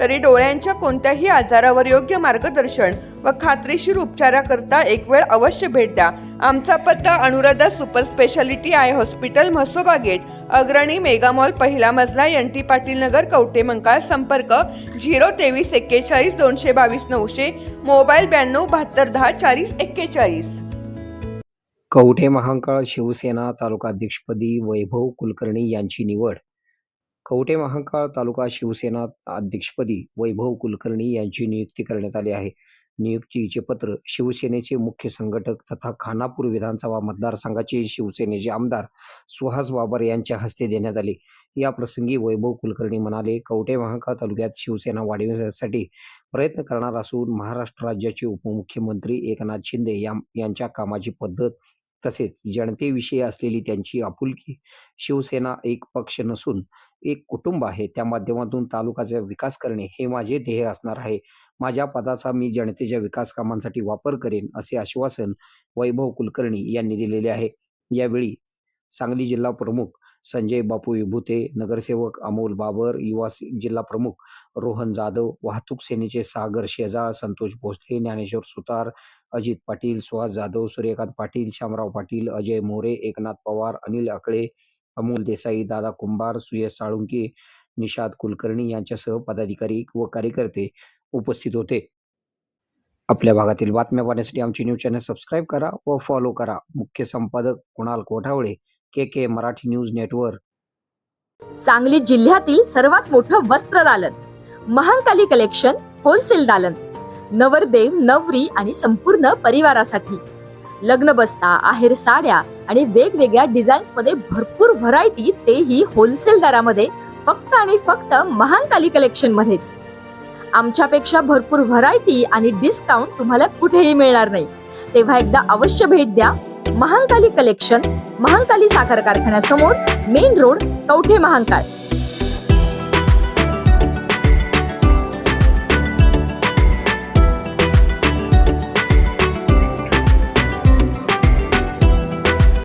तरी डोळ्यांच्या कोणत्याही आजारावर योग्य मार्गदर्शन व खात्रीशीर उपचाराकरता एक वेळ अवश्य भेट द्या. आमचा पत्ता Anuradha super speciality eye hospital Mhasoba gate Agrani megamall पहिला मजला एन टी पाटील नगर कवटे मंकाळ संपर्क झिरो तेवीस एक्केचाळीस दोनशे बावीस नऊशे मोबाईल ब्याण्णव बहात्तर दहा चाळीस एक्केचाळीस. कवठे महांकाळ शिवसेना तालुकाध्यक्षपदी वैभव कुलकर्णी यांची निवड. कवटे महाकाळ तालुका शिवसेना अध्यक्षपदी वैभव कुलकर्णी यांची नियुक्ती करण्यात आली आहे. नियुक्तीचे पत्र शिवसेनेचे मुख्य संघटक तथा खानापूर विधानसभा मतदारसंघाचे शिवसेनेचे आमदार सुहास बाबर यांच्या हस्ते देण्यात आले. या प्रसंगी वैभव कुलकर्णी म्हणाले कवटे महाकाळ तालुक्यात शिवसेना वाढविण्यासाठी प्रयत्न करणार असून महाराष्ट्र राज्याचे उपमुख्यमंत्री एकनाथ शिंदे यांच्या कामाची पद्धत तसेच जनतेविषयी असलेली त्यांची आपुलकी शिवसेना एक पक्ष नसून एक कुटुंब आहे. त्या माध्यमातून तालुक्याचा विकास करणे हे माझे ध्येय असणार आहे. माझ्या पदाचा मी जनतेच्या विकास कामांसाठी वापर करेन असे आश्वासन वैभव कुलकर्णी यांनी दिलेले आहे. यावेळी सांगली जिल्हा प्रमुख संजय बापू विभूते नगरसेवक अमोल बाबर युवा जिल्हा प्रमुख रोहन जाधव वाहतूक सेनेचे सागर शेजाळ संतोष भोसले ज्ञानेश्वर सुतार अजित पाटील सुहास जाधव सूर्यकांत पाटील शामराव पाटील अजय मोरे एकनाथ पवार अनिल आकळे अमोल देसाई दादा कुंभार सुयश साळुंके निषाद कुलकर्णी यांच्यासह पदाधिकारी व कार्यकर्ते उपस्थित होते. आपल्या भागातील बातम्या पाहण्यासाठी आमची न्यूज चॅनल सबस्क्राईब करा व फॉलो करा. मुख्य संपादक Kunal Kothawale K K Marathi news network. Sangli जिल्ह्यातील सर्वात मोठं वस्त्र दालन महांकाली कलेक्शन होलसेल दालन नवरदेव नवरी आणि संपूर्ण परिवारासाठी. लग्न बस्ता आहेर साड्या आणि वेगवेगळ्या डिझाईन्समध्ये भरपूर व्हरायटी तेही होलसेल दरामध्ये फक्त आणि फक्त महानकाली कलेक्शन मध्येच. आमच्यापेक्षा भरपूर व्हरायटी आणि डिस्काउंट तुम्हाला कुठेही मिळणार नाही. तेव्हा एकदा अवश्य भेट द्या. महांकाली कलेक्शन महांकाली साखर कारखान्यासमोर मेन रोड कवठे महांकाळ.